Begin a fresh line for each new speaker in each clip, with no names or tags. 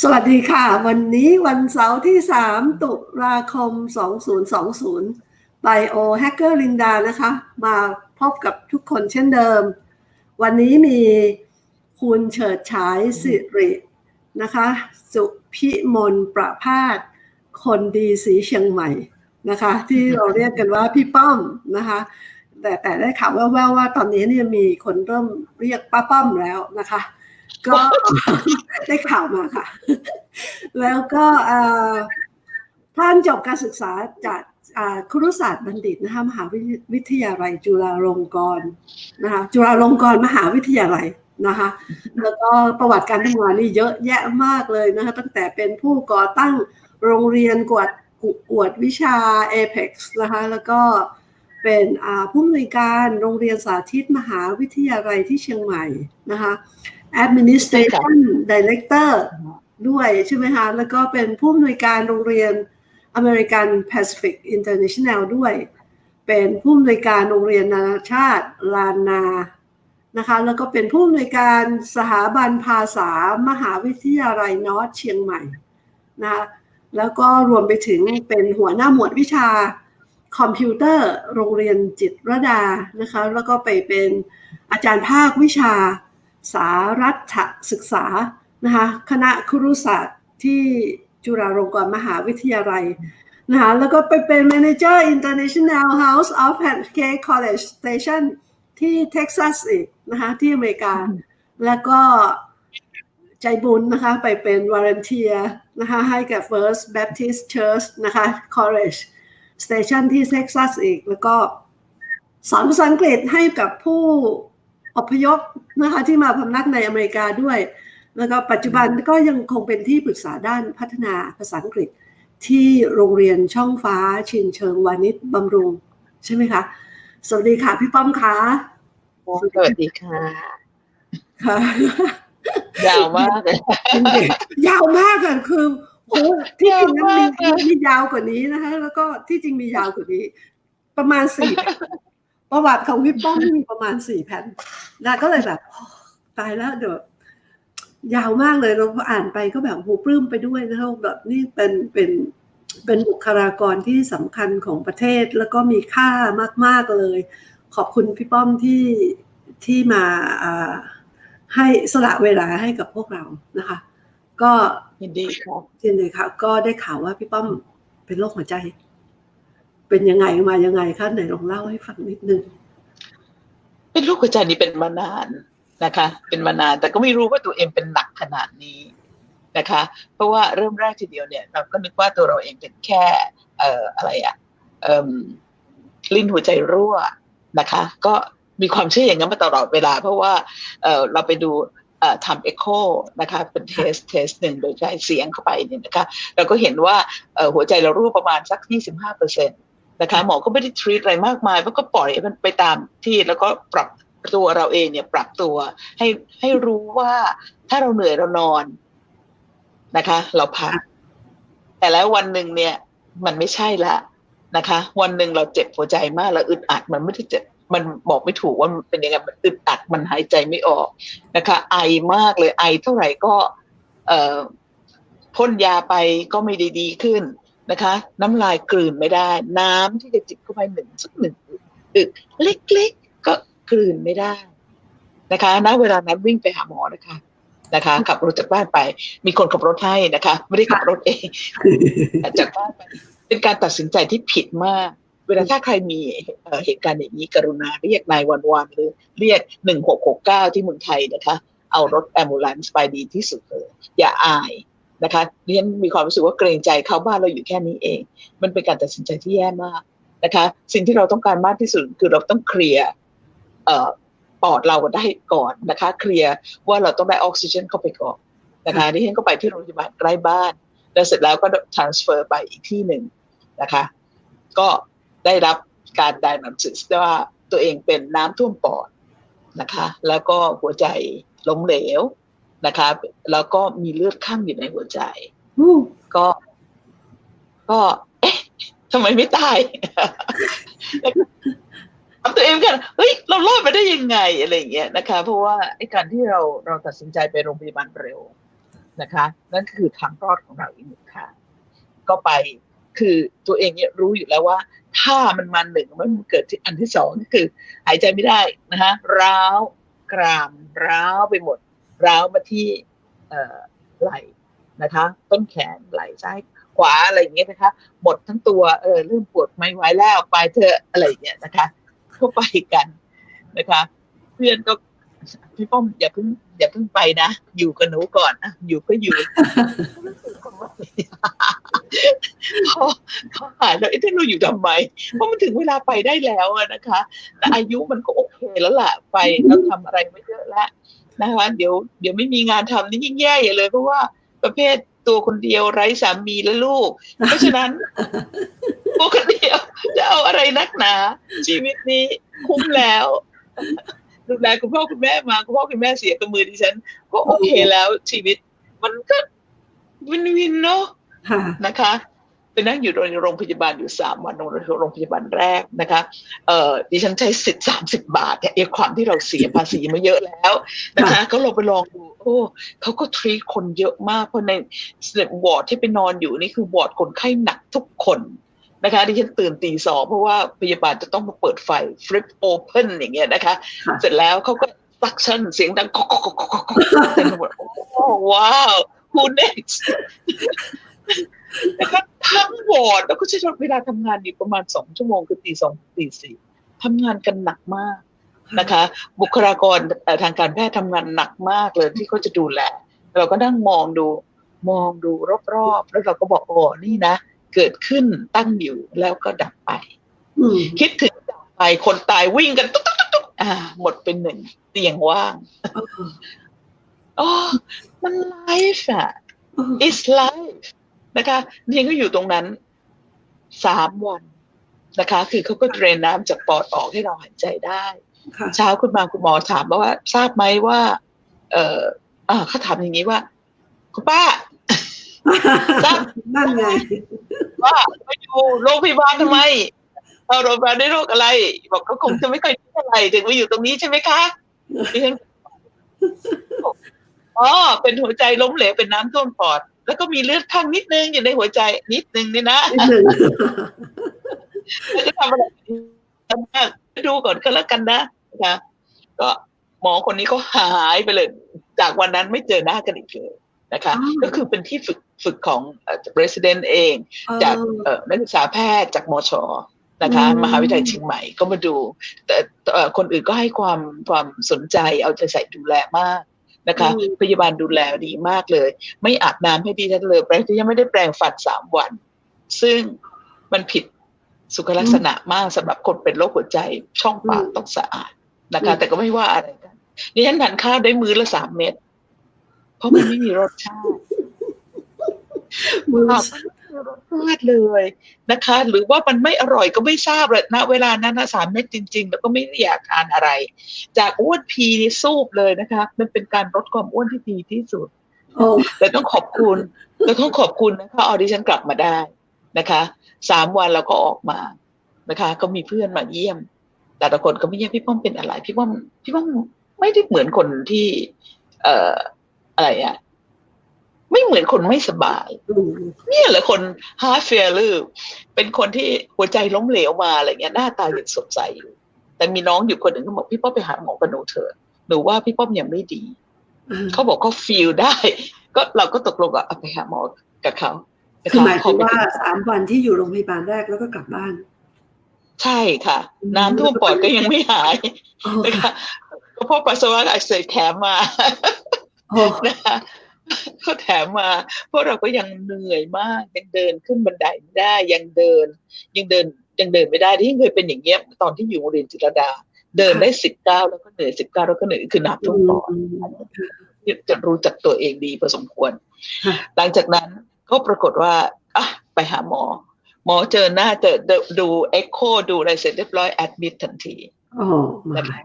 สวัสดีค่ะ วันนี้วันเสาร์ที่ 3 ตุลาคม 2020 Bio Hacker Linda นะคะ มาพบกับทุกคนเช่นเดิม วันนี้มีคุณเฉิดฉายสิรินะคะ สุพิมลประพาสคนดีสีเชียงใหม่นะคะ ที่เราเรียกกันว่าพี่ป้อมนะคะ แต่แต่ได้ข่าวแว่วๆว่าตอนนี้เนี่ยมีคนเริ่มเรียกป้าป้อมแล้วนะคะ ก็ได้ข่าวมาค่ะ แล้วก็ท่านจบการศึกษาจากครุศาสตร์บัณฑิตนะคะมหาวิทยาลัย จุฬาลงกรณ์นะคะจุฬาลงกรณ์มหาวิทยาลัยนะคะแล้วก็ประวัติการทำงานนี่เยอะแยะมากเลยนะคะตั้งแต่เป็นผู้ก่อตั้งโรงเรียนกวดกวดวิชา Apex นะคะแล้วก็เป็นผู้อำนวยการโรงเรียนสาธิตมหาวิทยาลัยที่เชียงใหม่นะคะ Administration Director ด้วยใช่ไหมคะ แล้วก็เป็นผู้อำนวยการโรงเรียน American Pacific International ด้วย เป็นผู้อำนวยการโรงเรียนนานาชาติลานนานะคะ แล้วก็เป็นผู้อำนวยการสถาบันภาษามหาวิทยาลัยนอร์ทเชียงใหม่นะคะแล้วก็รวมไปถึงเป็นหัวหน้าหมวดวิชาคอมพิวเตอร์โรงเรียนจิตรดานะคะ แล้วก็ไปเป็นอาจารย์ภาควิชา สารัฐศึกษานะคะคณะครุศาสตร์ที่จุฬาลงกรณ์มหาวิทยาลัยนะคะแล้วก็ไปเป็น Manager International House of Pancake College Station ที่เท็กซัสอีกนะคะที่อเมริกา แล้วก็ใจบุญนะคะไปเป็น Volunteer นะคะให้กับ First Baptist Church นะคะ College Station ที่เท็กซัสอีก แล้วก็สอนภาษาอังกฤษให้กับผู้ อพยพนะคะที่มาพำนักในอเมริกาด้วย แล้วก็ปัจจุบันก็ยังคงเป็นที่ปรึกษาด้านพัฒนาภาษาอังกฤษ ที่โรงเรียนช่องฟ้าชินเชิงวานิชบำรุง ใช่ไหมคะ สวัสดีค่ะ พี่ป้อมคะ
สวัสดีค่ะ
ค่ะ
ยาวมากเลย
ยาวมากอะคือโอ้ที่จริงนั้นมี
ยาวมาก
มียาวกว่านี้นะคะแล้วก็ที่จริงมียาวกว่านี้ ประมาณสี่แผ่น ประวัติของพี่ป้อมมีประมาณสี่แผ่นนะก็เลยแบบโอ้ตายแล้วเดี๋ยวยาวมากเลยเราอ่านไปก็แบบโหปลื้มไปด้วยนะคะแบบนี่เป็นเป็นเป็นบุคลากรที่สำคัญของประเทศแล้วก็มีค่ามาก ๆเลย ขอบคุณพี่ป้อมที่ที่มาอ่าให้สละเวลาให้กับพวกเรานะคะ ก็
ยินดีครับ
จริงเลยค่ะก็ได้ข่าวว่าพี่ป้อมเป็นโรคหัวใจ เป็นยังไงมายังไงคะไหนลองเล่าให้ฟังนิดนึง
เป็นลูกหัวใจนี้เป็นมานานนะคะ เป็นมานานแต่ก็ไม่รู้ว่าตัวเองเป็นหนักขนาดนี้นะคะ เพราะว่าเริ่มแรกทีเดียวเนี่ยเราก็นึกว่าตัวเราเองเป็นแค่เอ่ออะไรอะเอ่มลิ้นหัวใจรั่วนะคะ ก็มีความเชื่ออย่างนั้นมาตลอดเวลา เพราะว่าเอ่อเราไปดูทำเอ็กโคนะคะเป็นเทสเทสหนึ่งโดยใช้เสียงเข้าไปเนี่ยนะคะเราก็เห็นว่าหัวใจเรารั่วประมาณสัก 25เปอร์เซ็นต์ นะคะหมอก็ไม่ได้ทรีตอะไรมากมายเพราะก็ปล่อยให้มันไปตามที่แล้วก็ปรับตัวเราเองเนี่ยปรับตัวให้ให้รู้ว่าถ้าเราเหนื่อยเรานอนนะคะ เราพักแต่แล้ววันหนึ่งเนี่ย มันไม่ใช่ละนะคะ วันหนึ่งเราเจ็บหัวใจมากเราอึดอัดมันไม่ได้เจ็บมันบอกไม่ถูกว่ามันเป็นยังไงมันอึดอัดมันหายใจไม่ออกนะคะ ไอมากเลยไอเท่าไหร่ก็ เอ่อพ่นยาไปก็ไม่ได้ดีขึ้น นะคะ น้ำลายกลืนไม่ได้ น้ำที่จะจิบเข้าไปหนึ่งสักหนึ่งอึกเล็กๆก็กลืนไม่ได้นะคะณเวลานั้นวิ่งไปหาหมอนะคะนะคะขับรถจากบ้านไป มีคนขับรถให้นะคะ ไม่ได้ขับรถเองจากบ้านไปเป็นการตัดสินใจที่ผิดมาก เวลาถ้าใครมีเอ่อเหตุการณ์อย่างนี้กรุณาเรียกนายวันวันหรือเรียกหนึ่งหกหกเก้าที่เมืองไทยนะคะ เอารถแอมบูลันส์ไปดีที่สุดเลยอย่าอาย นะคะเรียนมีความรู้สึกว่าเกรงใจเขาบ้านเราอยู่แค่นี้เอง มันเป็นการตัดสินใจที่แย่มากนะคะ สิ่งที่เราต้องการมากที่สุดคือเราต้องเคลียร์ปอดเราได้ก่อนนะคะ เคลียร์ว่าเราต้องได้ออกซิเจนเข้าไปก่อนนะคะนี่ฉันก็ไปที่โรงพยาบาลใกล้บ้าน แล้วเสร็จแล้วก็ transfer ไปอีกที่หนึ่งนะคะ ก็ได้รับการไดนอซิสว่าตัวเองเป็นน้ำท่วมปอดนะคะ แล้วก็หัวใจล้มเหลว นะคะแล้วก็มีเลือดข้างอยู่ในหัวใจ
อู้
ก็ ก็ เอ๊ะทำไมไม่ตายถามตัวเองกันเฮ้ยเรารอดมาได้ยังไงอะไรอย่างเงี้ยนะคะ เพราะว่าไอ้การที่เราเราตัดสินใจไปโรงพยาบาลเร็วนะคะ นั่นคือทางรอดของเราอีกหนึ่งทางก็ไปคือตัวเองเนี่ยรู้อยู่แล้วว่า ถ้ามันมาหนึ่งมันเกิดที่อันที่สองก็คือ หายใจไม่ได้นะคะร้าวกรามร้าวไปหมด ร้าวมาที่ไหล่นะคะ ต้นแขนไหล่ซ้ายขวาอะไรอย่างเงี้ยนะคะ หมดทั้งตัวเออเริ่มปวดไม่ไหวแล้วไปเถอะอะไรอย่างเงี้ยนะคะก็ไปกันนะคะ เพื่อนก็พี่ป้อมอย่าเพิ่งอย่าเพิ่งไปนะ อยู่กับหนูก่อนนะอยู่ก็อยู่เขาเขาหายแล้วเอ๊ะที่เราอยู่ทำไมเพราะมันถึงเวลาไปได้แล้วนะคะ แต่อายุมันก็โอเคแล้วล่ะ ไปเราทำอะไรไม่เยอะแล้ว นะคะเดี๋ยวเดี๋ยวไม่มีงานทำนี่ยิ่งแย่ใหญ่เลย เพราะว่าประเภทตัวคนเดียวไร้สามีและลูก เพราะฉะนั้นตัวคนเดียวจะเอาอะไรนักหนา ชีวิตนี้คุ้มแล้วดูแลคุณพ่อคุณแม่มาคุณพ่อคุณแม่เสียกับมือดิฉัน ก็โอเคแล้วชีวิต มันก็วินวินเนาะ
ค่ะ
นะคะ ไปนั่งอยู่ในโรงพยาบาลอยู่สามวันโรงพยาบาลแรกนะคะเอ่อดิฉันใช้สิทธิ์สามสิบบาทเนี่ยไอ้ความที่เราเสียภาษีมาเยอะแล้วนะคะ ก็ลองไปลองดูโอ้เขาก็ทรีคนเยอะมากเพราะในวอร์ดที่ไปนอนอยู่นี่คือวอร์ดคนไข้หนักทุกคนนะคะดิฉันตื่นตีสองเพราะว่าพยาบาลจะต้องมาเปิดไฟ flip open อย่างเงี้ยนะคะ
ค่ะ
เสร็จแล้วเขาก็ซักชั่นเสียงดังก๊อกก๊อกก๊อกก๊อกก๊อกก๊อกเต็มไปหมดโอ้ว้าว who next แล้วก็ทั้งวอร์ดแล้วก็ใช้เวลาทำงานอยู่ประมาณสองชั่วโมงคือตีสองตีสี่ทำงานกันหนักมากนะคะ บุคลากรเอ่อทางการแพทย์ทำงานหนักมากเลยที่เขาจะดูแล เราก็นั่งมองดูมองดูรอบๆ แล้วเราก็บอกโอ้นี่นะ เกิดขึ้นตั้งอยู่แล้วก็ดับไป
อืม
คิดถึงดับไปคนตายวิ่งกันตุ๊กตุ๊กตุ๊กตุ๊กอ่า หมดเป็นหนึ่งเตียงว่างอ๋อมันไลฟ์อะ is life นะคะดิฉันก็อยู่ตรงนั้นสามวันนะคะ คือเขาก็เดรนน้ำจากปอดออกให้เราหายใจได้
ค่ะ
เช้าขึ้นมาคุณหมอถามว่าทราบไหมว่า เอ่ออ่าเขาถามอย่างนี้ว่า คุณป้าทราบ
นั่นไง
ว่ามาอยู่โรงพยาบาลทำไมเออโรงพยาบาลได้โรคอะไร บอกก็คงจะไม่ค่อยคิดอะไรถึงมาอยู่ตรงนี้ใช่ไหมคะดิฉันบอกอ๋อเป็นหัวใจล้มเหลวเป็นน้ำท่วมปอด แล้วก็มีเลือดข้างนิดนึงอยู่ในหัวใจนิดนึงนี่นะ
นิดหนึ่ง
แล้วจะทำอะไรมากดูก่อนก็แล้วกันนะนะคะก็หมอคนนี้ก็หายไปเลย จากวันนั้นไม่เจอหน้ากันอีกเลยนะคะ ก็คือเป็นที่ฝึกฝึกของเอ่อ president เอง จากเอ่อนักศึกษาแพทย์จากมชนะคะ
อืม
มหาวิทยาลัยเชียงใหม่ก็มาดู แต่เอ่อคนอื่นก็ให้ความความสนใจเอาใจใส่ดูแลมาก นะคะ พยาบาลดูแลดีมากเลย ไม่อาบน้ำให้ดีทันเลยแปลงที่ยังไม่ได้แปลงฟันสามวัน ซึ่งมันผิดสุขลักษณะมากสำหรับคนเป็นโรคหัวใจช่องปากต้องสะอาดนะคะ แต่ก็ไม่ว่าอะไรกันนี่ฉันทานข้าวได้มื้อละสามเม็ดเพราะมันไม่มีรสชาติ
มือ
ค่ะไม่มี รสชาติเลยนะคะ หรือว่ามันไม่อร่อยก็ไม่ทราบเลยณเวลานั้นนะสามเม็ดจริง ๆ แล้วก็ไม่ได้อยากทานอะไร จากอ้วนพีนี่สูบเลยนะคะ มันเป็นการลดความอ้วนที่ดีที่สุด
โอ้
แต่ต้องขอบคุณแต่ต้องขอบคุณนะคะออดิฉันกลับมาได้นะคะสามวันเราก็ออกมานะคะ ก็มีเพื่อนมาเยี่ยม แต่ละคนก็ไม่เยี่ยมพี่ป้อมเป็นอะไร พี่ป้อมพี่ป้อมไม่ได้เหมือนคนที่ เอ่ออะไรอะ ไม่เหมือนคนไม่สบาย
อืม
เนี่ยแหละคนฮาร์ดเฟียร์ลือเป็นคนที่หัวใจล้มเหลวมาอะไรเงี้ยหน้าตายังสดใสอยู่ แต่มีน้องอยู่คนหนึ่งเขาบอกพี่ป้อมไปหาหมอกับหนูเถอะหนูว่าพี่ป้อมยังไม่ดีเขาบอกเขาฟีลได้ ก็เราก็ตกลงกับเอาไปหาหมอกับเขานะ
คือ
คะ
หมาย
พอ
ถึง
ไป
ว่า
ถึง
สามวันที่อยู่โรงพยาบาลแรกแล้วก็กลับบ้าน
ใช่ค่ะ
อืม
น้ำท่วมปอดก็ยังไม่หาย
โอ้
นะคะก็เพราะปัสสาวะอักเสบแถมมา
โอ้
นะคะ เขาแถมมาพวกเราก็ยังเหนื่อยมากยังเดินขึ้นบันไดไม่ได้ยังเดิน ยังเดินยังเดินไม่ได้ที่เคยเป็นอย่างเงี้ยตอนที่อยู่โรงเรียนจิตรดา เดินได้สิบเก้าแล้วก็เหนื่อยสิบเก้าแล้วก็เหนื่อยคือน้ำท่วมปอดจะรู้จักตัวเองดีพอสมควร
ค่ะ
หลังจากนั้นก็ปรากฏว่าอะไปหาหมอ หมอเจอหน้าเจอดูเอ็กโคดูอะไรเสร็จเรียบร้อยแอดมิดทันที
โอ้มา
นะคะ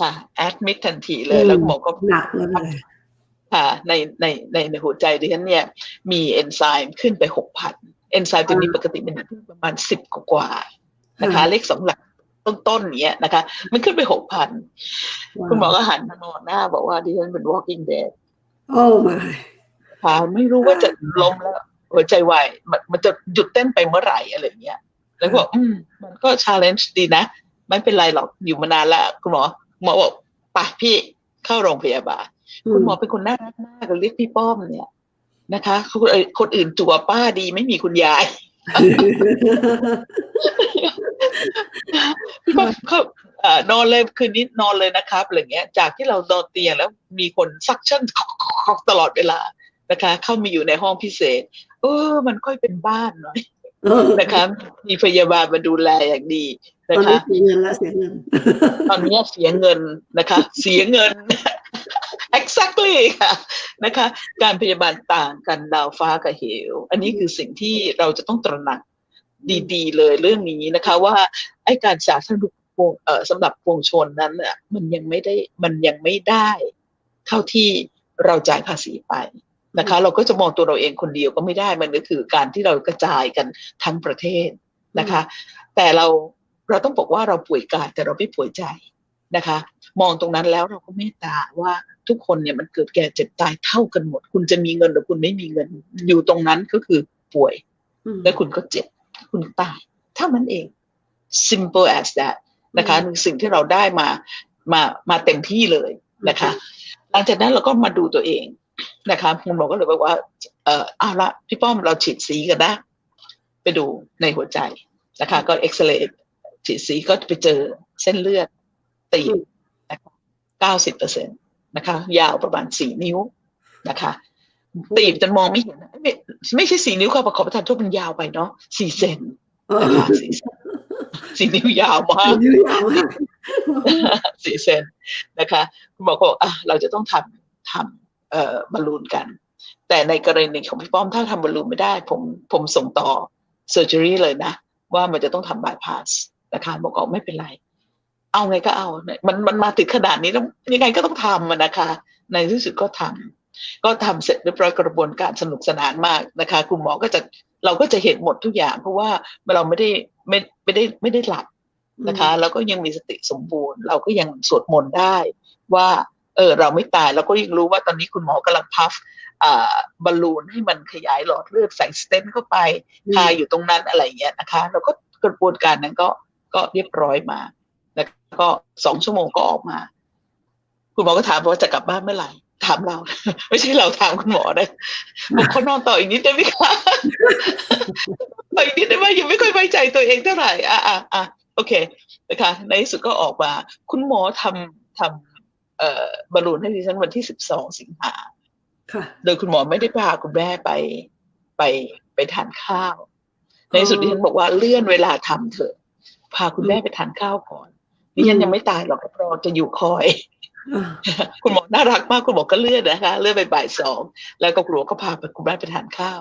ค่ะแอดมิดทันทีเลยแล้วหมอก็
หนักแล้วเลย
ค่ะ ในในในในหัวใจดิฉันเนี่ยมีเอนไซม์ขึ้นไปหกพันเอนไซม์ตัวนี้ปกติมันอยู่ที่ประมาณสิบกว่าๆนะคะ เลขสองหลักต้นๆเนี้ยนะคะ มันขึ้นไปหกพันคุณหมอก็หันมามองหน้าบอกว่าดิฉันเป็น walking dead
โอ้มา
ค่ะไม่รู้ว่าจะล้มแล้ว หัวใจวายมันมันจะหยุดเต้นไปเมื่อไหร่อะไรอย่างเงี้ย แล้วก็บอกอืมมันก็ชาเลนจ์ดีนะ ไม่เป็นไรหรอกอยู่มานานแล้วคุณหมอหมอบอกไปพี่เข้าโรงพยาบาล คุณหมอเป็นคนน่ารักมากเรียกพี่ป้อมเนี่ยนะคะคนอื่นคนอื่นจั่วป้าดีไม่มีคุณยายพี่ป้อมเขาเอ่อนอนเลยคืนนี้นอนเลยนะครับอะไรเงี้ย จากที่เรานอนเตียงแล้วมีคนซักชั่นตลอดเวลานะคะ เข้ามาอยู่ในห้องพิเศษ เออ มันค่อยเป็นบ้านหน่อยนะคะ มีพยาบาลมาดูแลอย่างดี
ตอน
นะคะ
นี้เสียเงินแล้วเสียเงิน
ตอนนี้เสียเงินนะคะ เสียเงิน exactly ค่ะนะคะ การพยาบาลต่างกันดาวฟ้ากับเหว อันนี้คือสิ่งที่เราจะต้องตระหนักดีๆ เลยเรื่องนี้นะคะ ว่าไอ้การสาธารณูปโภคเอ่อสำหรับปวงชนนั้นน่ะมันยังไม่ได้มันยังไม่ได้ เท่าที่เราจ่ายภาษีไปนะคะ เราก็จะมองตัวเราเองคนเดียวก็ไม่ได้มันก็คือการที่เรากระจายกันทั้งประเทศนะคะ แต่เราเราต้องบอกว่าเราป่วยกายแต่เราไม่ป่วยใจ นะคะ มองตรงนั้นแล้วเราก็เมตตาว่าทุกคนเนี่ยมันเกิดแก่เจ็บตายเท่ากันหมด คุณจะมีเงินหรือคุณไม่มีเงิน อยู่ตรงนั้นก็คือป่วย
อืม
และคุณก็เจ็บ คุณตายเท่านั้นเอง simple as that นะคะคือสิ่งที่เราได้มามามาเต็มที่เลยนะคะ หลังจากนั้นเราก็มาดูตัวเองนะคะคุณหมอก็เลยบอกว่า เออเอาละพี่ป้อมเราฉีดสีกันนะ ไปดูในหัวใจนะคะ ก็เอ็กซเรย์ฉีดสีก็ไปเจอเส้นเลือด ตีบนะคะเก้าสิบเปอร์เซ็นตนะคะ ยาวประมาณสี่นิ้วนะคะตีบจนมองไม่เห็นไม่ไม่ใช่สี่นิ้วค่ะประกอบประทานโทษมันยาวไปเนาะสี่เซน
เออ
นะคะสี่เซนสี่นิ้วยาวมาก
ยืดยาวมาก
สี่เซนนะคะคุณหมอก็บอกอะเราจะต้องทำทำเอ่อบอลลูนกัน แต่ในกรณีของพี่ป้อมถ้าทำบอลลูนไม่ได้ ผมผมส่งต่อเซอร์เจอรี่เลยนะ ว่ามันจะต้องทำบายพาสนะคะบอกว่าไม่เป็นไร เอาไงก็เอาเนี่ยมันมันมาถึงขนาดนี้แล้วยังไงก็ต้องทำอะนะคะ ในที่สุดก็ทำก็ทำเสร็จเรียบร้อยกระบวนการสนุกสนานมากนะคะคุณหมอก็จะเราก็จะเห็นหมดทุกอย่าง เพราะว่าเราไม่ได้ไม่ไม่ได้ไม่ได้หลับนะคะแล้วก็ยังมีสติสมบูรณ์ เราก็ยังสวดมนต์ได้ว่าเออเราไม่ตายแล้วก็ยังรู้ว่าตอนนี้คุณหมอกำลังพัฟอ่าบอลลูนให้มันขยายหลอดเลือดใส่สเตนต์เข้าไปคาอยู่ตรงนั้นอะไรอย่างเงี้ยนะคะแล้วก็กระบวนการนั้นก็ก็เรียบร้อยมา แล้วก็สองชั่วโมงก็ออกมา คุณหมอก็ถามว่าจะกลับบ้านเมื่อไหร่ถามเรา ไม่ใช่เราถามคุณหมอนะบอกเขานอนต่ออีกนิดได้ไหมคะต่ออีกนิดได้ไหมยังไม่ค่อยไว้ใจตัวเองเท่าไหร่อะอะอะโอเคนะคะในที่สุดก็ออกมา คุณหมอทำทำเอ่อบอลลูนให้ดิฉันวันที่สิบสองสิงหา
ค่ะ
โดยคุณหมอไม่ได้พาคุณแม่ไปไปไปทานข้าว ในที่สุดดิฉันบอกว่าเลื่อนเวลาทำเถอะ พาคุณแม่ไปทานข้าวก่อน ดิฉันยังไม่ตายหรอกรอจะอยู่คอย
อ่า
คุณหมอน่ารักมากคุณหมอก็เลื่อนนะคะ เลื่อนไปบ่ายสองแล้วก็คุณหมอก็พาไปคุณแม่ไปทานข้าว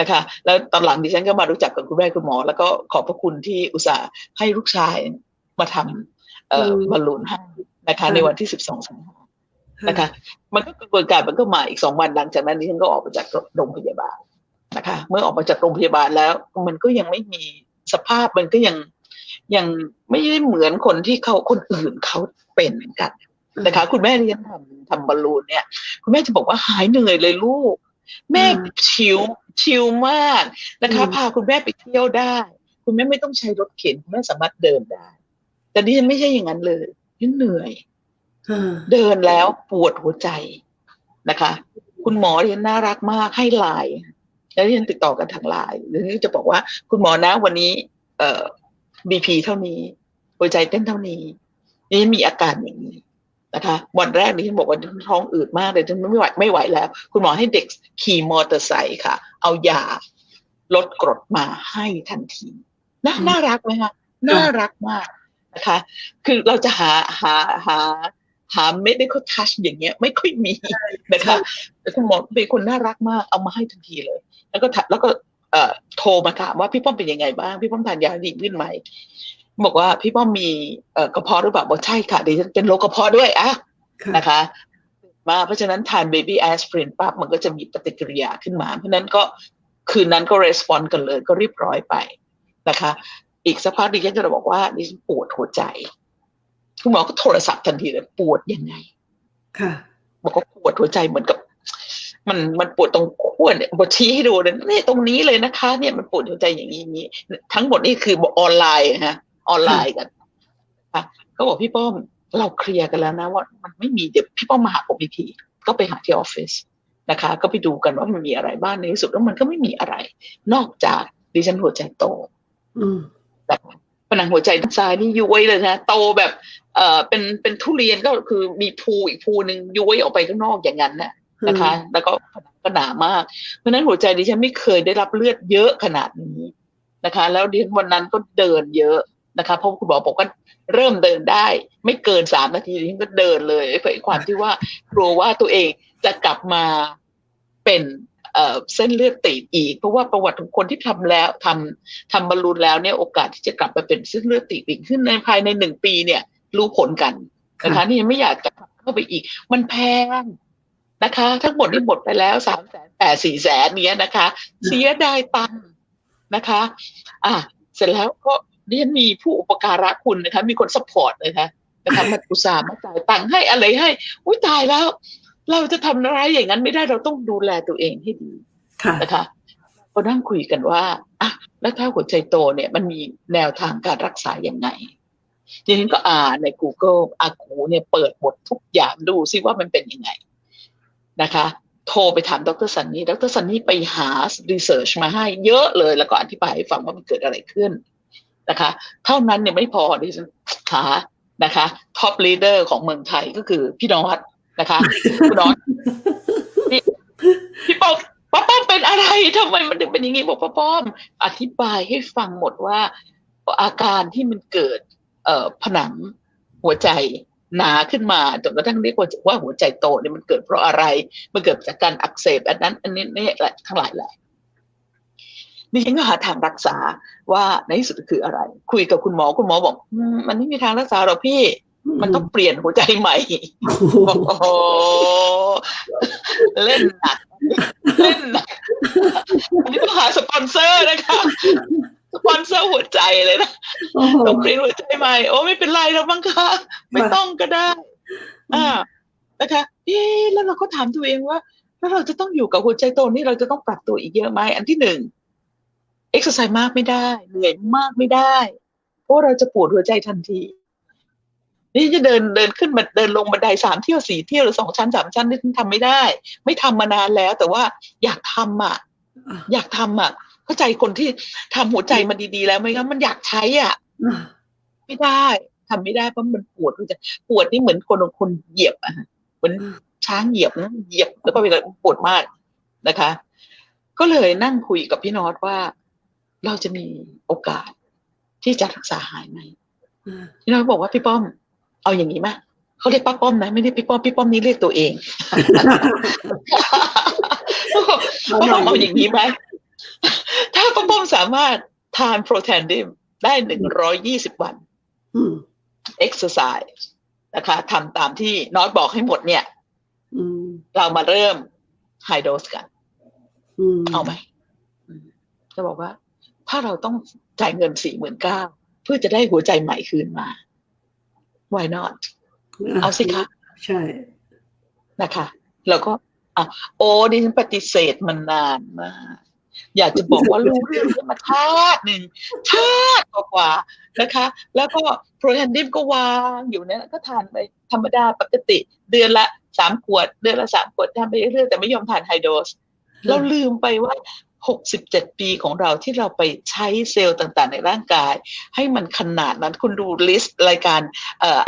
นะคะ แล้วตอนหลังดิฉันก็มารู้จักกับคุณแม่คุณหมอ แล้วก็ขอบพระคุณที่อุตส่าห์ให้ลูกชายมาทำเอ่อบอลลูนให้นะคะ ในวันที่สิบสองสิงหานะคะ มันก็กระบวนการมันก็มาอีกสองวันหลังจากนั้นดิฉันก็ออกมาจากโรงพยาบาลนะคะ เมื่อออกมาจากโรงพยาบาลแล้ว มันก็ยังไม่มีสภาพมันก็ยัง ยังไม่ได้เหมือนคนที่เขาคนอื่นเขาเป็นกันนะคะคุณแม่ที่ฉันทำทำบอลลูนเนี่ย คุณแม่จะบอกว่าหายเหนื่อยเลยลูก แม่ชิลชิลมากนะคะ
อืม
พาคุณแม่ไปเที่ยวได้ คุณแม่ไม่ต้องใช้รถเข็นคุณแม่สามารถเดินได้ แต่นี่ฉันไม่ใช่อย่างนั้นเลยฉันเหนื่อย
อ่า
เดินแล้วปวดหัวใจนะคะ คุณหมอที่น่ารักมากให้ไลน์แล้วที่ฉันติดต่อกันทางไลน์หรือจะบอกว่า คุณหมอนะวันนี้ เอ่อ บีพีเท่านี้ หัวใจเต้นเท่านี้ นี่มีอาการอย่างนี้นะคะวันแรกนี่ฉันบอกว่าท้องอืดมากเลยฉันไม่ไหวไม่ไหวแล้ว คุณหมอให้เด็กขี่มอเตอร์ไซค์ค่ะ เอายาลดกรดมาให้ทันทีน่าน่ารักไหมคะน่ารักมากนะคะ คือเราจะหาหาหาหา medical touch อย่างเงี้ย ไม่ค่อยมีนะคะแต่คุณหมอเป็นคนน่ารักมากเอามาให้ทันทีเลย แล้วก็ถามแล้วก็ เอ่อโทรมาถามว่าพี่ป้อมเป็นยังไงบ้าง พี่ป้อมทานยาดีขึ้นไหมบอกว่าพี่ป้อมมีเอ่อกระเพาะหรือเปล่าบอกใช่ค่ะดิฉันเป็นโรคกระเพาะด้วยอะ
ค่ะ
นะคะมาเพราะฉะนั้นทานเบบี้แอส i รินปั๊บมันก็จะมีปฏิกิริยาขึ้นมา เพราะฉะนั้นก็คืนนั้นก็รีสปอนกันเลยก็เรียบร้อยไปนะคะ อีกสักพักดิฉันก็เลยบอกว่าดิฉันปวดหัวใจคุณหมอก็โทรศัพท์ทันทีเลยปวดยังไง
ค่ะ
บอกว่าปวดหัวใจเหมือนกับ มันมันปวดตรงขั้วเนี่ยบทชี้ให้ดูเลยนี่ตรงนี้เลยนะคะ เนี่ยมันปวดหัวใจอย่างนี้อย่างนี้ ทั้งหมดนี่คือออนไลน์ฮะ ออนไลน์กันค่ะเขาบอกพี่ป้อมเราเคลียร์กันแล้วนะว่ามันไม่มีเดี๋ยวพี่ป้อมมาหาผมอีกทีก็ไปหาที่ออฟฟิศนะคะ ก็ไปดูกันว่ามันมีอะไรบ้างในที่สุดแล้วมันก็ไม่มีอะไร นอกจากดิฉันหัวใจโต
อืม
แบบผนังหัวใจด้านซ้ายนี่ย้วยเลยนะโตแบบ เอ่อเป็นเป็นทุเรียนก็คือมีภูอีกภูหนึ่งย้วยออกไปข้างนอกอย่างนั้นนะ นะคะ แล้วก็ผนังก็หนามาก เพราะฉะนั้นหัวใจดิฉันไม่เคยได้รับเลือดเยอะขนาดนี้นะคะ แล้วดิฉันวันนั้นก็เดินเยอะนะคะ เพราะคุณหมอบอกว่าเริ่มเดินได้ ไม่เกินสามนาทีดิฉันก็เดินเลยเพื่อความที่ว่ากลัวว่าตัวเองจะกลับมาเป็นเอ่อเส้นเลือดตีบอีก เพราะว่าประวัติของคนที่ทำแล้วทำทำบอลลูนแล้วเนี่ยโอกาสที่จะกลับมาเป็นเส้นเลือดตีบอีกขึ้นในภายในหนึ่งปีเนี่ย รู้ผลกันนะคะนี่ยังไม่อยากจะกลับเข้าไปอีก มันแพง นะคะ ทั้งหมดนี่หมดไปแล้วสามแสนแปดสี่แสนเนี้ยนะคะ เสียดายตังค์นะคะ อะเสร็จแล้วก็ดิฉันมีผู้อุปการะคุณนะคะ มีคนสปอร์ตเลยนะนะคะมาอุตส่าห์มาจ่ายตังค์ให้อะไรให้อุ้ยตายแล้ว เราจะทำอะไรอย่างนั้นไม่ได้เราต้องดูแลตัวเองให้ดี
ค่ะ
นะคะก็นั่งคุยกันว่าอะแล้วถ้าหัวใจโตเนี่ยมันมีแนวทางการรักษายังไงดิฉันก็อ่านใน Google อากูเนี่ยเปิดหมดทุกอย่างดูซิว่ามันเป็นยังไง นะคะโทรไปถามดรสันนี่ดรสันนี่ไปหารีเสิร์ชมาให้เยอะเลย แล้วก็อธิบายให้ฟังว่ามันเกิดอะไรขึ้นนะคะ เท่านั้นเนี่ยไม่พอดิฉันหานะคะท็อปลีดเดอร์ของเมืองไทยก็คือพี่นอตนะคะคุณนอตพี่ป้อมป้าป้อมเป็นอะไรทำไมมันถึงเป็นอย่างนี้บอกป้าป้อม อธิบายให้ฟังหมดว่าอาการที่มันเกิด เอ่อผนังหัวใจ หนาขึ้นมาจนกระทั่งเรียกว่าว่าหัวใจโตเนี่ยมันเกิดเพราะอะไร มันเกิดจากการอักเสบอันนั้น อันนี้นี่แหละทั้งหลายแหละดิฉันก็หาทางรักษาว่าในที่สุดคืออะไร คุยกับคุณหมอคุณหมอบอกอืมมันไม่มีทางรักษาหรอกพี่ มันต้องเปลี่ยนหัวใจใหม่โอ้โหเล่นหนักเล่นหนักอันนี้ต้องหาสปอนเซอร์นะคะ สปอนเซอร์หัวใจเลยนะ
โอ้โห
ต้องเปลี่ยนหัวใจใหม่ โอ้ไม่เป็นไรแล้วมั้งคะไม่ต้องก็ได้ อ่านะคะ เอ๊ะแล้วเราก็ถามตัวเองว่าแล้วเราจะต้องอยู่กับหัวใจโตนี่เราจะต้องปรับตัวอีกเยอะไหมอันที่หนึ่งเอ็กซ์ไซส์มากไม่ได้เหนื่อยมากไม่ได้ เพราะเราจะปวดหัวใจทันที นี่จะเดินเดินขึ้นมาเดินลงบันไดสามเที่ยวสี่เที่ยวหรือสองชั้นสามชั้นนี่ทำไม่ได้ ไม่ทำมานานแล้ว แต่ว่าอยากทำอะ อยากทำอะเข้าใจคนที่ทำหัวใจมาดีๆ แล้วไหมครับมันอยากใช้อะ
อ่า
ไม่ได้ทำไม่ได้เพราะมันปวดมันจะปวดนี่เหมือนคนคนเหยียบอะฮะเหมือนช้างเหยียบนะเหยียบแล้วก็เวลาปวดมากนะคะ ก็เลยนั่งคุยกับพี่นอตว่า เราจะมีโอกาสที่จะรักษาหายไหม
อ่า
พี่นอตบอกว่าพี่ป้อม เอาอย่างนี้ไหมเขาเรียกป้าป้อมนะไม่ได้พี่ป้อมพี่ป้อมนี่เรียกตัวเองป้าป้อมเอาอย่างนี้ไหม ถ้าป้าป้อมสามารถทานโปรแทนดิมได้หนึ่งร้อยยี่สิบวัน
อืม
เอ็กซ์ไซส์นะคะทำตามที่นอตบอกให้หมดเนี่ย
อืม
เรามาเริ่มไฮโดสกัน
อืม
เอาไหมอืมจะบอกว่า ถ้าเราต้องจ่ายเงินสี่หมื่นเก้าเพื่อจะได้หัวใจใหม่คืนมา why not เอาสิคะ
ใช่
นะคะ แล้วก็อะโอ้ดิฉันปฏิเสธมานานมาก อยากจะบอกว่ารู้เรื่องนี้มาชาติหนึ่งชาติกว่าๆนะคะ แล้วก็โปรแทนดิมก็วางอยู่เนี่ยก็ทานไปธรรมดาปกติ เดือนละสามขวด เดือนละสามขวดทานไปเรื่อยๆแต่ไม่ยอมทานไฮโดสเราลืมไปว่า67ปีของเราที่เราไปใช้เซลล์ต่างๆ ในร่างกาย ให้มันขนาดนั้นคุณดูลิสต์รายการ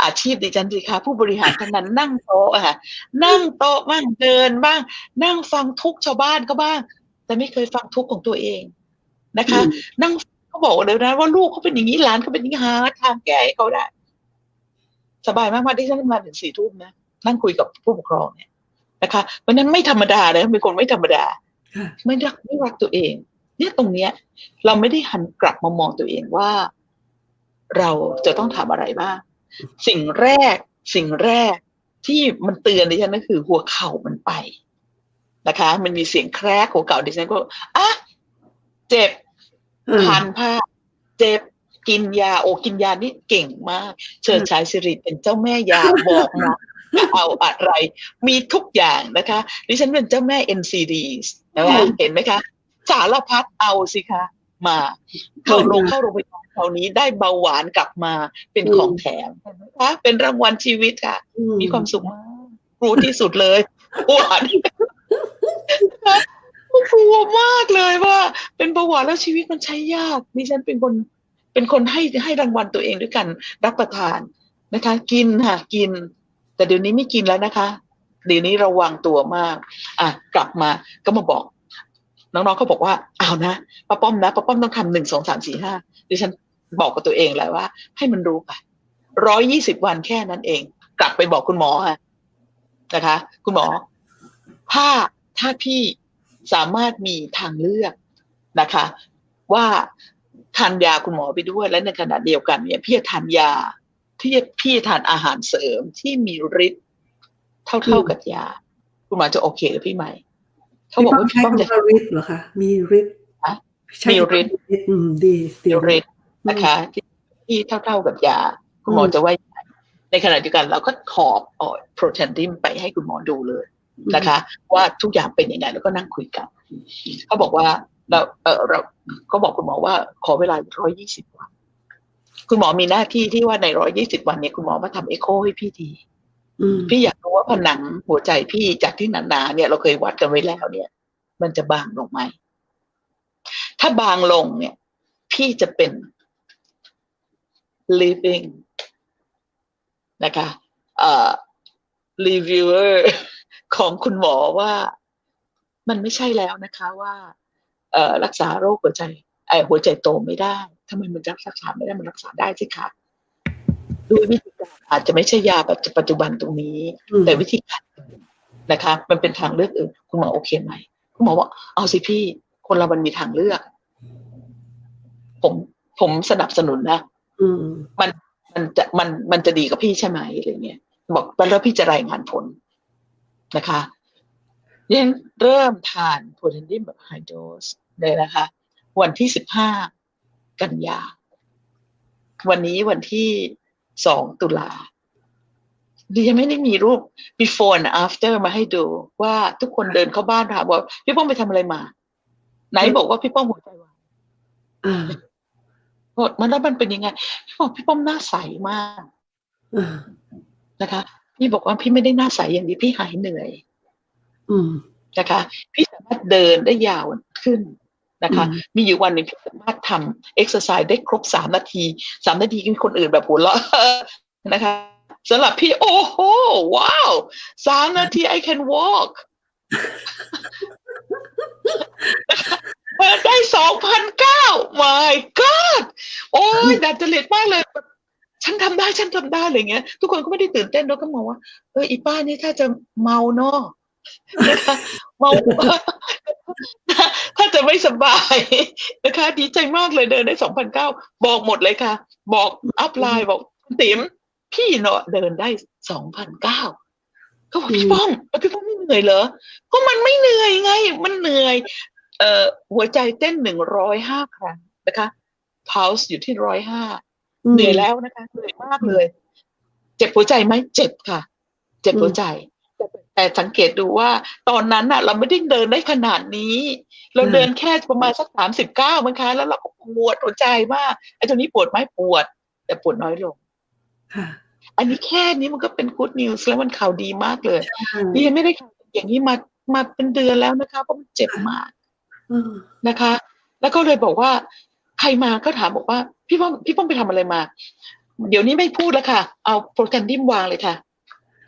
อาชีพดิฉันสิคะผู้บริหารท่านนั้นนั่งโต๊ะอะค่ะนั่งโต๊ะบ้างเดินบ้าง นั่งฟังทุกชาวบ้านก็บ้าง แต่ไม่เคยฟังทุกข์ของตัวเองนะคะ
อืม
นั่งเขาบอกเลยนะ ว่าลูกเขาเป็นอย่างนี้หลานเขาเป็นอย่างนี้หาทางแก้ให้เขาได้ สบายมากๆที่ฉันมาถึงสี่ทุ่มนะนั่งคุยกับผู้ปกครองเนี่ยนะคะเพราะฉะนั้นไม่ธรรมดาเลยเป็นคนไม่ธรรมดา
ค่ะ
ไม่รักไม่รักตัวเอง เนี่ยตรงเนี้ย เราไม่ได้หันกลับมามองตัวเองว่า เราจะต้องทำอะไรบ้างสิ่งแรก สิ่งแรกที่มันเตือนดิฉันก็คือหัวเข่ามันไป นะคะ มันมีเสียงแครกหัวเข่าดิฉันก็อะเจ็บ
อ่า
พันผ้าเจ็บกินยาโอกินยานี่เก่งมาก เชิดชายสิริเป็นเจ้าแม่ยาบอกหมอจะเอาอะไร มีทุกอย่างนะคะดิฉันเป็นเจ้าแม่ NCD นะคะเห็นไหมคะสารพัดเอาสิคะมาเข้าโรงเข้าโรงพยาบาลคราวนี้ได้เบาหวานกลับมาเป็นของแถมเห็นไหมคะเป็นรางวัลชีวิตค่ะ มีความสุขมากกลัวที่สุดเลยหวาน กลัวมากเลยว่า เป็นเบาหวานแล้วชีวิตมันใช้ยากดิฉันเป็นคนเป็นคนให้ให้รางวัลตัวเองด้วยกันรับประทานนะคะ กินค่ะกิน แต่เดี๋ยวนี้ไม่กินแล้วนะคะ เดี๋ยวนี้ระวังตัวมาก อะกลับมาก็มาบอก น้องๆเขาบอกว่าเอาวนะป้าป้อมนะป้าป้อมต้องทำหนึ่งสองสามสี่ห้าดิฉันบอกกับตัวเองและว่า ให้มันรู้ไปร้อยยี่สิบวันแค่นั้นเอง กลับไปบอกคุณหมอค่ะนะคะ คุณหมอ ถ้า ถ้าพี่สามารถมีทางเลือกนะคะ ว่าทานยาคุณหมอไปด้วยและในขณะเดียวกันเนี่ยพี่จะทานยาที่พี่จะทานอาหารเสริมที่มีฤทธิ์เท่า
อื
ๆ
ม
กับยา คุณหมอจะโอเคกับพี่ไหมเขา
พี่
บอก
ป้อม
ว่า
ใช้
พี่ป้อมจะ
คำว่าฤทธิ์เหรอคะมีฤทธิ์
ฮะ
ใช้
มี
คำว่า
ฤทธิ์
อืมดี
มีฤทธิ์นะคะที่ที่เท่าๆกับยา คุณหมอจะว่ายังไงในขณะเดียวกันเราก็ขอบเอ่อโปรเทนดิมไปให้คุณหมอดูเลย นะคะ ว่าทุกอย่างเป็นยังไงแล้วก็นั่งคุยกันเขาบอกว่าเราเออเราก็บอกคุณหมอว่าขอเวลาร้อยยี่สิบวัน คุณหมอมีหน้าที่ที่ว่าในร้อยยี่สิบวันเนี้คุณหมอมาทำเอ็กโคให้พี่ที
อืม
พี่อยากรู้ว่าผนังหัวใจพี่จากที่หนาๆเนี่ย เราเคยวัดกันไว้แล้วเนี่ย มันจะบางลงไหม ถ้าบางลงเนี่ย พี่จะเป็น living นะคะ เอ่อ reviewer ของคุณหมอว่ามันไม่ใช่แล้วนะคะว่าเอ่อรักษาโรคหัวใจไอ้หัวใจโตไม่ได้ทำไมมันจะรักษาไม่ได้มันรักษาได้สิคะด้วยวิธีการอาจจะไม่ใช่ยาแบบปัจจุบันตรงนี้
อืม
แต่วิธีการอื่นนะคะ มันเป็นทางเลือกอื่นคุณหมอโอเคไหมคุณหมอบอกเอาสิพี่ คนเรามันมีทางเลือก ผมผมสนับสนุนนะ
อืม
มันจะมันมันจะดีกับพี่ใช่ไหมอะไรเงี้ยบอกแล้วพี่จะรายงานผล นะคะยังเริ่มทานโพเทนดิมแบบไฮโดสเลยนะคะ วันที่สิบห้ากันยา วันนี้วันที่สองตุลาดิฉันไม่ได้มีรูป before and after มาให้ดู ว่าทุกคนเดินเข้าบ้านถามว่าพี่ป้องไปทำอะไรมา ไหนบอกว่าพี่ป้องหัวใจวาย
อ่า
บอกมันแล้วมันเป็นยังไง พี่บอกพี่ป้อมหน้าใสมาก
อ่า
นะคะ พี่บอกว่าพี่ไม่ได้หน้าใสอย่างนี้พี่หายเหนื่อย
อืม
นะคะ พี่สามารถเดินได้ยาวขึ้นนะคะ
อืม
มีอยู่วันหนึ่งพี่สามารถทำเอ็กซ์ไซส์ได้ครบสามนาทีสามนาทีมีคนอื่นแบบหัวเราะนะคะสำหรับพี่โอ้โหว้าวสามนาที I can walk เปิดได้สองพันเก้า my god โอ้ยดัดจริตมากเลย ฉันทำได้ฉันทำได้อะไรเงี้ย ทุกคนก็ไม่ได้ตื่นเต้นแล้วก็มองว่า เอออีป้านี่ถ้าจะเมาเนาะนะคะเมาถ้าจะไม่สบายนะคะดีใจมากเลยเดินได้สองพันเก้าบอกหมดเลยค่ะ บอกอัพไลน์บอกคุณติ๋มพี่เนาะเดินได้สองพันเก้าเขาบอกพี่ป้องแล้วพี่ป้องไม่เหนื่อยเหรอก็มันไม่เหนื่อยไง มันเหนื่อย เอ่อหัวใจเต้นหนึ่งร้อยห้าครั้งนะคะ pulse อยู่ที่ร้อยห้า เหนื่อยแล้วนะคะเหนื่อยมากเลย เจ็บหัวใจไหมเจ็บค่ะ เจ็บหัวใจ แต่แต่สังเกตดูว่า ตอนนั้นน่ะเราไม่ได้เดินได้ขนาดนี้ เรา
อืม
เดินแค่ประมาณสักสามสิบเก้ามั้งคะแล้วเราก็ปวดหัวใจมากไอ้ตรงนี้ปวดไหมปวด แต่ปวดน้อยลง
ค่ะ
อันนี้แค่นี้มันก็เป็น good news แล้วมันข่าวดีมากเลย
ใช่
นี่ยังไม่ได้ข่าวดีอย่างนี้มามาเป็นเดือนแล้วนะคะเพราะมันเจ็บมาก
อืม
นะคะ แล้วก็เลยบอกว่า ใครมาก็ถามบอกว่า พี่ป้อมพี่ป้อมไปทำอะไรมา เดี๋ยวนี้ไม่พูดแล้วค่ะ เอาโปรแกรมดิมวางเลยค่ะ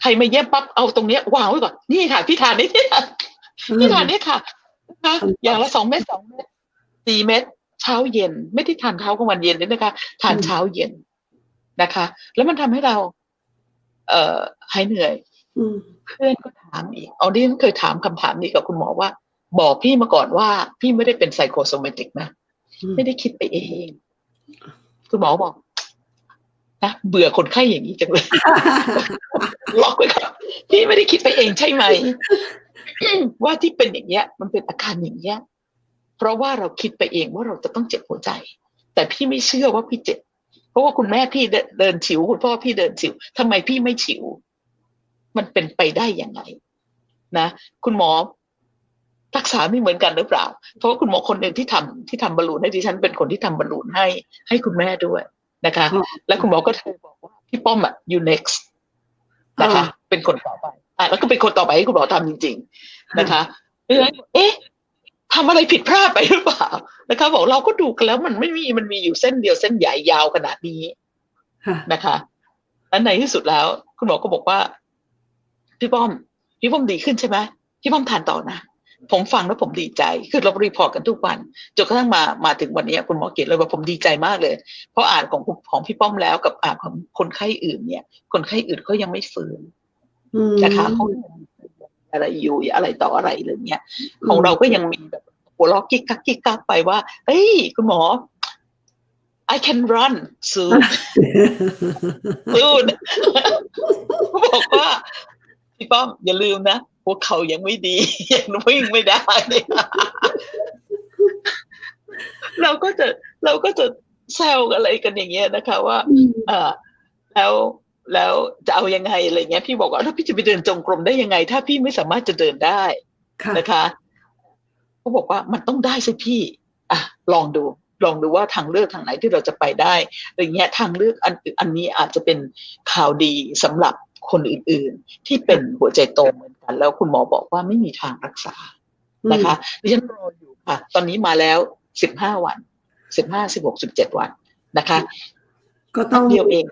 ใครมาเยี่ยมปั๊บเอาตรงเนี้ยวางไว้ก่อนนี่ค่ะ พี่ทานนี่เนี่ยพี่ทานนี่ค่ะนะคะอย่างละสองเม็ดสองเม็ดสี่เม็ดเช้าเย็น ไม่ได้ทานเช้ากลางวันเย็นเลยนะคะ ทานเช้าเย็นนะคะ แล้วมันทำให้เรา เอ่อหายเหนื่อย
อืม
เพื่อนก็ถามอีกเอาดิฉันเคยถามคำถามนี้กับคุณหมอว่า บอกพี่มาก่อนว่า พี่ไม่ได้เป็นไซโคโซเมติกนะ ไม่ได้คิดไปเอง คุณหมอบอกนะเบื่อคนไข้อย่างนี้จังเลยล็อกไว้ก่อนพี่ไม่ได้คิดไปเองใช่ไหมว่าที่เป็นอย่างเงี้ย มันเป็นอาการอย่างเงี้ย เพราะว่าเราคิดไปเองว่าเราจะต้องเจ็บหัวใจ แต่พี่ไม่เชื่อว่าพี่เจ็บ เพราะว่าคุณแม่พี่เดินเดินฉิว คุณพ่อพี่เดินฉิวทำไมพี่ไม่ฉิว มันเป็นไปได้ยังไงนะคุณหมอ รักษาไม่เหมือนกันหรือเปล่า เพราะว่าคุณหมอคนหนึ่งที่ทำที่ทำบอลลูนให้ดิฉันเป็นคนที่ทำบอลลูนให้ให้คุณแม่ด้วยนะคะ
อ๋อ
และคุณหมอก็เคยบอกว่าพี่ป้อมอะ you next นะคะ เป็นคนต่อไปอะแล้วก็เป็นคนต่อไปให้คุณหมอทำจริง ๆ นะคะเอ๊ะเอ๊ะทำอะไรผิดพลาดไปหรือเปล่านะคะบอกเราก็ดูกันแล้วมันไม่มีมันมีอยู่เส้นเดียวเส้นใหญ่ยาวขนาดนี้
ค่ะ
นะคะแล้วในที่สุดแล้ว คุณหมอก็บอกว่า พี่ป้อม พี่ป้อมดีขึ้นใช่ไหมพี่ป้อมทานต่อนะ ผมฟังแล้วผมดีใจ คือเรารีพอร์ตกันทุกวันจนกระทั่งมามาถึงวันนี้คุณหมอเกียรติเลยว่าผมดีใจมากเลย เพราะอ่านของของพี่ป้อมแล้วกับอ่านของคนไข้อื่นเนี่ย คนไข้อื่นเขายังไม่ฟื้น
อืม
นะคะเขายังมีอะไรอยู่อะไรต่ออะไรอะไรเงี้ยของเราก็ยังมีแบบหัวล้อกิ๊กกักกิ๊กกักไปว่าเอ้ยคุณหมอ I can run soon soon เขาบอกว่าพี่ป้อมอย่าลืมนะ หัวเข่ายังไม่ดียังวิ่งไม่ได้เราก็จะเราก็จะแซวอะไรกันอย่างเงี้ยนะคะ ว่า
อืม
เออแล้วแล้วจะเอายังไงอะไรเงี้ยพี่บอกว่าถ้าพี่จะไปเดินจงกรมได้ยังไง ถ้าพี่ไม่สามารถจะเดินได้
ค่ะ
นะคะเขาบอกว่ามันต้องได้สิพี่ อะ ลองดู ลองดูว่าทางเลือกทางไหนที่เราจะไปได้อะไรเงี้ยทางเลือกอันอันนี้อาจจะเป็นข่าวดีสำหรับคนอื่น ๆ ที่เป็นหัวใจโตเหมือน กัน แล้วคุณหมอบอกว่าไม่มีทางรักษานะคะดิฉันรออยู่ค่ะ ตอนนี้มาแล้วสิบห้าวันสิบห้าสิบหกสิบเจ็ดวันนะคะ
ก็ต้อง
เดียวเอง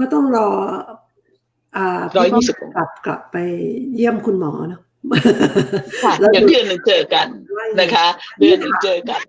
ก็ต้องรออ่า
ร้อย
พี่
ยี่สิบ
ป้มกลับกลับไปเยี่ยมคุณหมอเนาะ
ค่ะ
แล้ว
เดี๋ยวเดือนหนึ่งเจอกัน
ว่า
นะคะ เดือนหนึ่งเจอกัน